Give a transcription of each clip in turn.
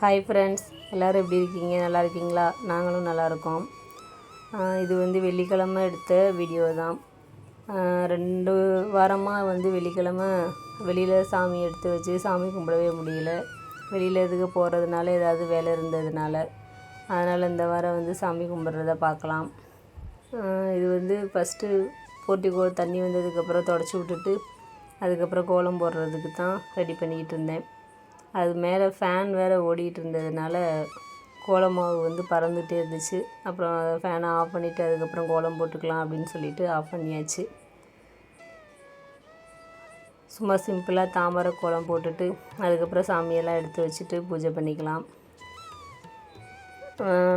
Hi friends எல்லோரும் எப்படி இருக்கீங்க? நல்லா இருக்கீங்களா? நாங்களும் நல்லா இருக்கோம். இது வந்து வெள்ளிக்கிழமை எடுத்த வீடியோ தான். ரெண்டு வாரமாக வந்து வெள்ளிக்கிழமை வெளியில் சாமி எடுத்து வச்சு சாமி கும்பிடவே முடியல. வெளியில் எதுக்கு போகிறதுனால ஏதாவது வேலை இருந்ததுனால. அதனால் இந்த வாரம் வந்து சாமி கும்பிட்றத பார்க்கலாம். இது வந்து ஃபஸ்ட்டு போர்ட்டிகோ தண்ணி வந்ததுக்கப்புறம் தொடச்சி விட்டுட்டு அதுக்கப்புறம் கோலம் போடுறதுக்கு தான் ரெடி பண்ணிக்கிட்டு இருந்தேன். அது மேலே ஃபேன் வேறு ஓடிட்டு இருந்ததுனால கோலம் மாவு வந்து பறந்துகிட்டே இருந்துச்சு. அப்புறம் ஃபேனை ஆஃப் பண்ணிவிட்டு அதுக்கப்புறம் கோலம் போட்டுக்கலாம் அப்படின்னு சொல்லிட்டு ஆஃப் பண்ணியாச்சு. சும்மா சிம்பிளாக தாமரை கோலம் போட்டுட்டு அதுக்கப்புறம் சாமியெல்லாம் எடுத்து வச்சுட்டு பூஜை பண்ணிக்கலாம்.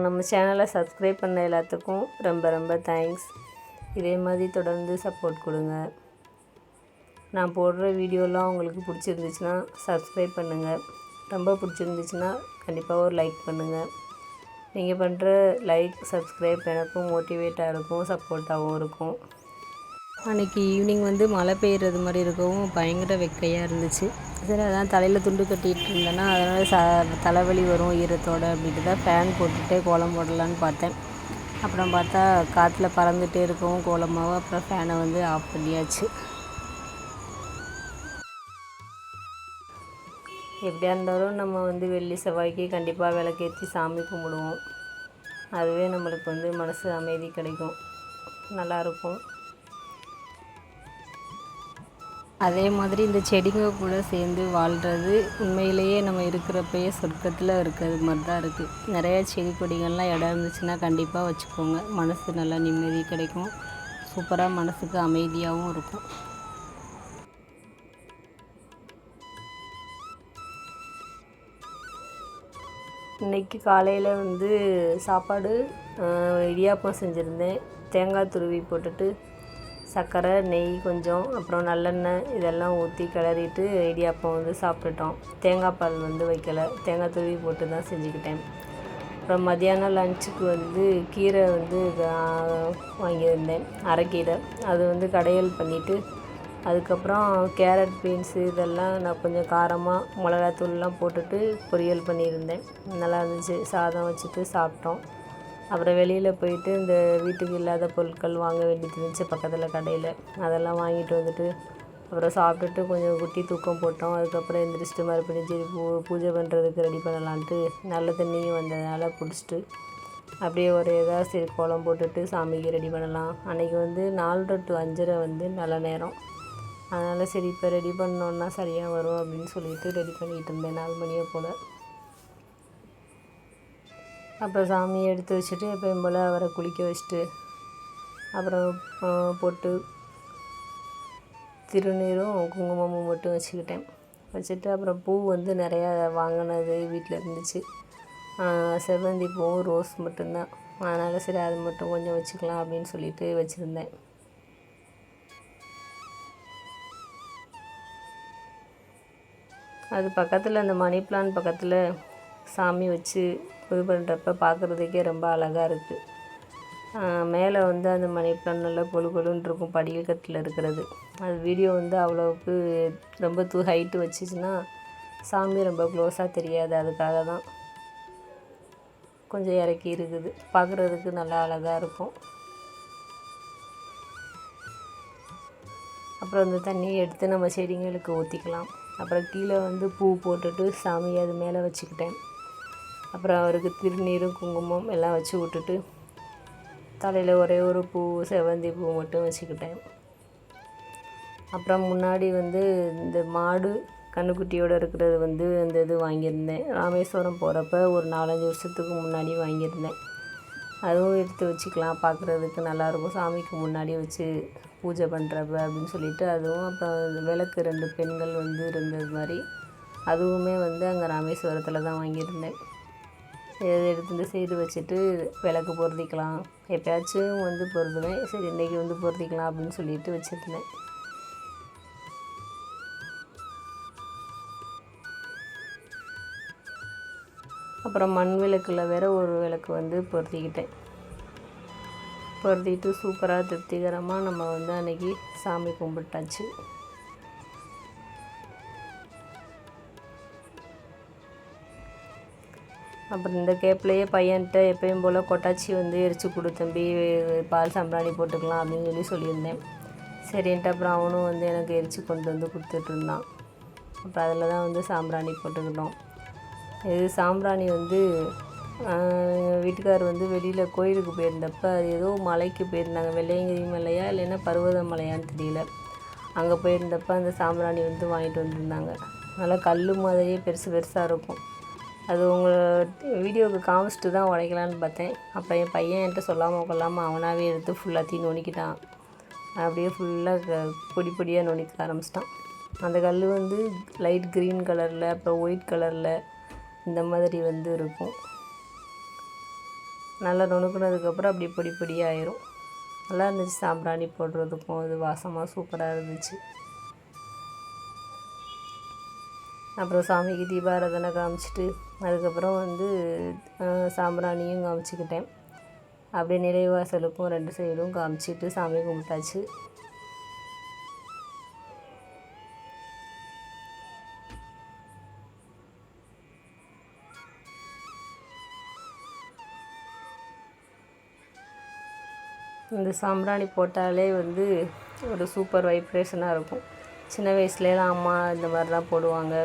நம்ம சேனலை சப்ஸ்கிரைப் பண்ண எல்லாத்துக்கும் ரொம்ப ரொம்ப தேங்க்ஸ் இதே மாதிரி தொடர்ந்து சப்போர்ட் கொடுங்க. நான் போடுற வீடியோலாம் உங்களுக்கு பிடிச்சிருந்துச்சுன்னா சப்ஸ்கிரைப் பண்ணுங்கள் ரொம்ப பிடிச்சிருந்துச்சுன்னா கண்டிப்பாக ஒரு லைக் பண்ணுங்கள் நீங்கள் பண்ணுற லைக் சப்ஸ்கிரைப் எனக்கும் மோட்டிவேட்டாக இருக்கும் சப்போர்ட்டாகவும் இருக்கும். அன்றைக்கி ஈவினிங் வந்து மழை பெய்யுறது மாதிரி இருக்கவும் பயங்கர வெக்கையாக இருந்துச்சு. சரி அதான் தலையில் துண்டு கட்டிகிட்டு இருந்தேன்னா அதனால் ச தலைவலி வரும் ஈரத்தோடு அப்படின்ட்டு தான் ஃபேன் போட்டுகிட்டே கோலம் போடலான்னு பார்த்தேன். அப்புறம் பார்த்தா காற்றுல பறந்துகிட்டே இருக்கவும் கோலமாகவும் அப்புறம் ஃபேனை வந்து ஆஃப் பண்ணியாச்சு. எப்படியா இருந்தாலும் நம்ம வந்து வெள்ளி செவ்வாய்க்கு கண்டிப்பாக விளக்கேற்றி சாமி கும்பிடுவோம். அதுவே நம்மளுக்கு வந்து மனசு அமைதி கிடைக்கும். நல்லாயிருக்கும் அதே மாதிரி இந்த செடிங்க கூட சேர்ந்து வாழ்கிறது உண்மையிலேயே நம்ம இருக்கிறப்பயே சொர்க்கத்தில் இருக்கிறது மாதிரி தான் இருக்குது நிறைய செடி கொடிகள்லாம் இடம் இருந்துச்சுன்னா கண்டிப்பாக வச்சுக்கோங்க. மனசு நல்லா நிம்மதி கிடைக்கும். சூப்பராக மனசுக்கு அமைதியாகவும் இருக்கும். இன்றைக்கி காலையில் வந்து சாப்பாடு இடியாப்பம் செஞ்சுருந்தேன். தேங்காய் துருவி போட்டுட்டு சர்க்கரை நெய் கொஞ்சம் அப்புறம் நல்லெண்ணெய் இதெல்லாம் ஊற்றி கிளறிட்டு இடியாப்பம் வந்து சாப்பிட்டுட்டோம். தேங்காய் பால் வந்து வைக்கலை. தேங்காய் துருவி போட்டு தான் செஞ்சுக்கிட்டேன். அப்புறம் மதியானம் லஞ்சுக்கு வந்து கீரை வந்து வாங்கியிருந்தேன். அரைக்கீரை அது வந்து கடையல் பண்ணிவிட்டு அதுக்கப்புறம் கேரட் பீன்ஸு இதெல்லாம் நான் கொஞ்சம் காரமாக மிளகாத்தூள்லாம் போட்டுட்டு பொரியல் பண்ணியிருந்தேன். நல்லா இருந்துச்சு. சாதம் வச்சுட்டு சாப்பிட்டோம். அப்புறம் வெளியில் போயிட்டு இந்த வீட்டுக்கு இல்லாத பொருட்கள் வாங்க வேண்டியது இருந்துச்சு பக்கத்தில் கடையில். அதெல்லாம் வாங்கிட்டு வந்துட்டு அப்புறம் சாப்பிட்டுட்டு கொஞ்சம் குட்டி தூக்கம் போட்டோம். அதுக்கப்புறம் எந்திரிச்சிட்டு மறுபடியும் சரி பூ பூஜை பண்ணுறதுக்கு ரெடி பண்ணலான்ட்டு நல்ல தண்ணியும் வந்ததுனால குடிச்சிட்டு அப்படியே ஒரு ஏதாவது சரி கோலம் போட்டுட்டு சாமிக்கு ரெடி பண்ணலாம். அன்றைக்கி வந்து நாலரை டு அஞ்சரை வந்து நல்ல நேரம். அதனால் சரி இப்போ ரெடி பண்ணோன்னா சரியாக வரும் அப்படின்னு சொல்லிட்டு ரெடி பண்ணிகிட்டு இருந்தேன் நாலு மணியை போல். அப்புறம் சாமியை எடுத்து வச்சுட்டு எப்பயும் போல் அவரை குளிக்க வச்சுட்டு அப்புறம் பொட்டு திருநீரும் குங்குமமும் மட்டும் வச்சுக்கிட்டேன். வச்சுட்டு அப்புறம் பூ வந்து நிறையா வாங்கினது வீட்டில் இருந்துச்சு. செவ்வந்தி பூவும் ரோஸ் மட்டும்தான். அதனால் சரி அது மட்டும் கொஞ்சம் வச்சுக்கலாம் அப்படின்னு சொல்லிட்டு வச்சுருந்தேன். அது பக்கத்தில் அந்த மணி பிளான் பக்கத்தில் சாமி வச்சு இது பண்ணுறப்ப பார்க்குறதுக்கே ரொம்ப அழகாக இருக்குது மேலே வந்து அந்த மணி பிளான் நல்லா கொழு கொழுன்னு இருக்கும் படிக்கட்டில் இருக்கிறது. அது வீடியோ வந்து அவ்வளோவுக்கு ரொம்ப தூ ஹைட்டு வச்சுச்சுன்னா சாமி ரொம்ப க்ளோஸாக தெரியாது அதுக்காக தான் கொஞ்சம் இறக்கி இருக்குது. பார்க்குறதுக்கு நல்லா அழகாக இருக்கும். அப்புறம் அந்த தண்ணியை எடுத்து நம்ம செடிங்களுக்கு ஊற்றிக்கலாம் அப்புறம் கீழே வந்து பூ போட்டுட்டு சாமி அது மேலே வச்சுக்கிட்டேன். அப்புறம் அவருக்கு திருநீரும் குங்குமம் எல்லாம் வச்சு விட்டுட்டு தலையில் ஒரே ஒரு பூ செவந்தி பூ மட்டும் வச்சுக்கிட்டேன். அப்புறம் முன்னாடி வந்து இந்த மாடு கண்ணுக்குட்டியோடு இருக்கிறது வந்து அந்த இது வாங்கியிருந்தேன். ராமேஸ்வரம் போகிறப்ப ஒரு நாலஞ்சு வருஷத்துக்கு முன்னாடி வாங்கியிருந்தேன். அதுவும் எடுத்து வச்சுக்கலாம் பார்க்குறதுக்கு நல்லாயிருக்கும் சாமிக்கு முன்னாடி வச்சு பூஜை பண்ணுறப்ப அப்படின்னு சொல்லிட்டு அதுவும் அப்புறம் விளக்கு ரெண்டு பெண்கள் வந்து இருந்தது மாதிரி. அதுவுமே வந்து அங்கே ராமேஸ்வரத்தில் தான் வாங்கியிருந்தேன். இதை எடுத்து இந்த சைடு வச்சுட்டு விளக்கு பொருத்திக்கலாம். எப்பயாச்சும் வந்து பொருத்துவேன். சரி இன்றைக்கி வந்து பொருத்திக்கலாம் அப்படின்னு சொல்லிட்டு வச்சுருந்தேன். அப்புறம் மண் விளக்கில் வேறு ஒரு விளக்கு வந்து பொருத்திக்கிட்டேன். பொருத்திட்டு சூப்பராக திருப்திகரமாக நம்ம வந்து அன்றைக்கி சாமி கும்பிட்டாச்சு. அப்புறம் இந்த கேப்லேயே பையன்கிட்ட எப்பயும் போல் கொட்டாச்சி வந்து எரிச்சு கொடு தம்பி பால் சாம்பிராணி போட்டுக்கலாம் அப்படின்னு சொல்லி சொல்லியிருந்தேன். சரின்ட்டு அப்புறம் அவனும் வந்து எனக்கு எரிச்சு கொண்டு வந்து கொடுத்துட்ருந்தான் அப்புறம் அதில் தான் வந்து சாம்பிராணி போட்டுக்கிட்டோம். இது சாம்பிராணி வந்து எங்கள் வீட்டுக்கார் வந்து வெளியில் கோயிலுக்கு போயிருந்தப்ப அது ஏதோ மலைக்கு போயிருந்தாங்க. வெள்ளையங்கிரி மலையா இல்லைன்னா பருவத மலையான்னு தெரியல. அங்கே போயிருந்தப்ப அந்த சாம்பிராணி வந்து வாங்கிட்டு வந்திருந்தாங்க. நல்லா கல் மாதிரியே பெருசு பெருசாக இருக்கும். அது உங்கள் வீடியோவுக்கு காமிச்சிட்டு தான் உடைக்கலான்னு பார்த்தேன். அப்புறம் என் பையன் என்கிட்ட சொல்லாமல் கொள்ளாமல் அவனாகவே எடுத்து ஃபுல்லாத்தையும் நுணிக்கிட்டான். அப்படியே ஃபுல்லாக பொடி பொடியாக நுணிக்க ஆரம்பிச்சிட்டான். அந்த கல் வந்து லைட் க்ரீன் கலரில் அப்புறம் ஒயிட் கலரில் இந்த மாதிரி வந்து இருக்கும். நல்லா நுணுக்குனதுக்கப்புறம் அப்படி பொடி பொடியாயிரும். நல்லா இருந்துச்சு சாம்பிராணி போடுறதுக்கும். இது வாசமாக சூப்பராக இருந்துச்சு. அப்புறம் சாமிக்கு தீபாராதனை காமிச்சிட்டு அதுக்கப்புறம் வந்து சாம்பிராணியும் காமிச்சிக்கிட்டேன். அப்படியே நிலைவாசலுக்கும் ரெண்டு சைடும் காமிச்சிட்டு சாமி கும்பிட்டாச்சு. இந்த சாம்பிராணி போட்டாலே வந்து ஒரு சூப்பர் வைப்ரேஷனாக இருக்கும். சின்ன வயசுலலாம் அம்மா இந்த மாதிரிலாம் போடுவாங்க.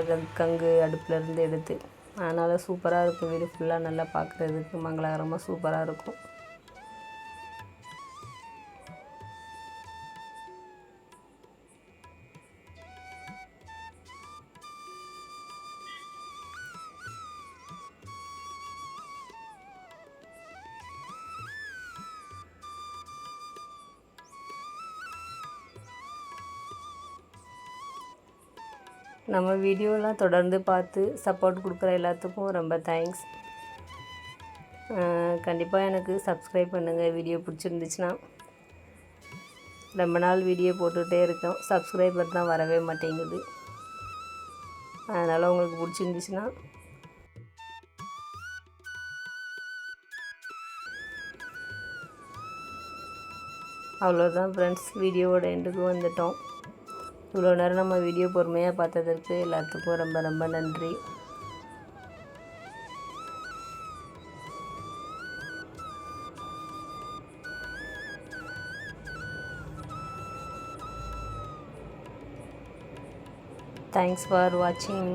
கங்கு அடுப்பில் இருந்து எடுத்து. அதனால் சூப்பராக இருக்கும். வீடு ஃபுல்லாக நல்லா பார்க்குறதுக்கு மங்களகரமாக சூப்பராக இருக்கும். நம்ம வீடியோலாம் தொடர்ந்து பார்த்து சப்போர்ட் கொடுக்குற எல்லாத்துக்கும் ரொம்ப தேங்க்ஸ் கண்டிப்பாக எனக்கு சப்ஸ்கிரைப் பண்ணுங்கள் வீடியோ பிடிச்சிருந்துச்சுன்னா ரொம்ப நாள் வீடியோ போட்டுகிட்டே இருக்கோம். சப்ஸ்கிரைபர் தான் வரவே மாட்டேங்குது. அதனால் உங்களுக்கு பிடிச்சிருந்துச்சுன்னா அவ்வளோதான் ஃப்ரெண்ட்ஸ் வீடியோவோட எண்டுக்கு வந்துட்டோம். இவ்வளோ நேரம் நம்ம வீடியோ பொறுமையாக பார்த்ததற்கு எல்லாத்துக்கும் ரொம்ப ரொம்ப நன்றி. தேங்க்ஸ் ஃபார் வாட்சிங்